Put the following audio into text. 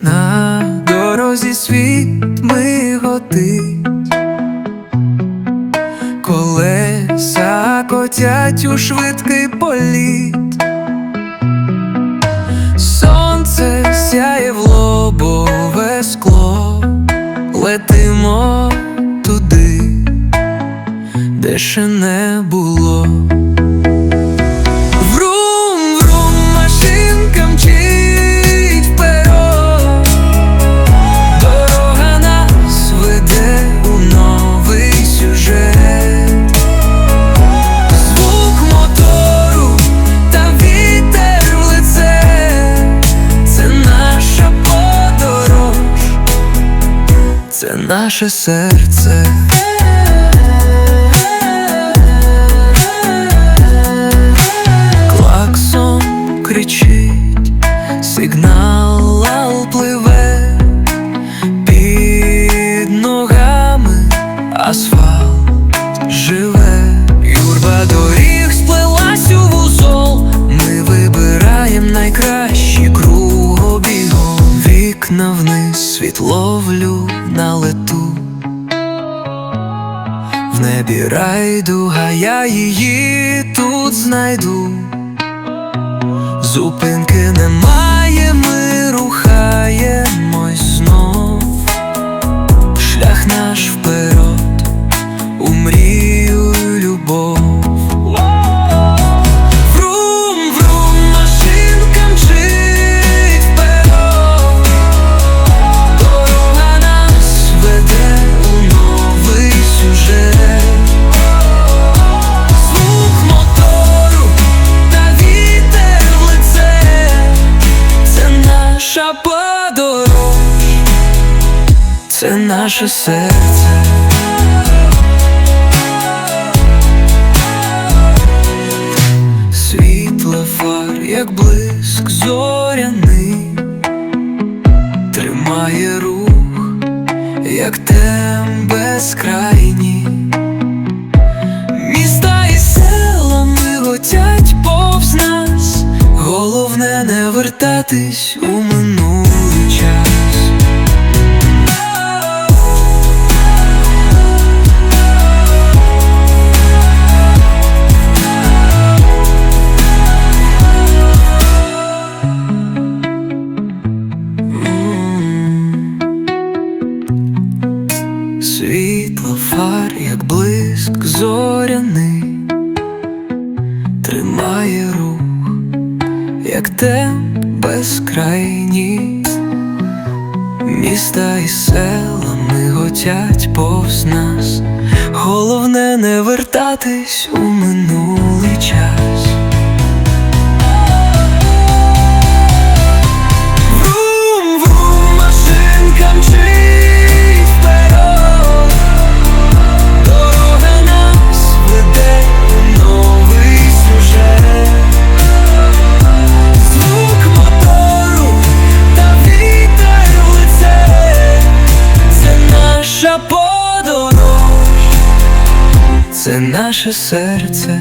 На дорозі світ миготить, колеса котять у швидкий політ. Сонце сяє в лобове скло, летимо туди, де ще не було. Наше серце. Клаксон кричить, сигнал пливе під ногами асфальт небі райдуга, я її тут знайду. Зупинки немає, це наше серце. Світло фар, як блиск зоряний, тримає рух, як тем безкрайній. Міста і села миготять повз нас, головне не вертатись у минулий зоряний, тримає рух, як тем безкрайність, Міста і села миготять повз нас. Головне не вертатись у минулий час. Наше серце.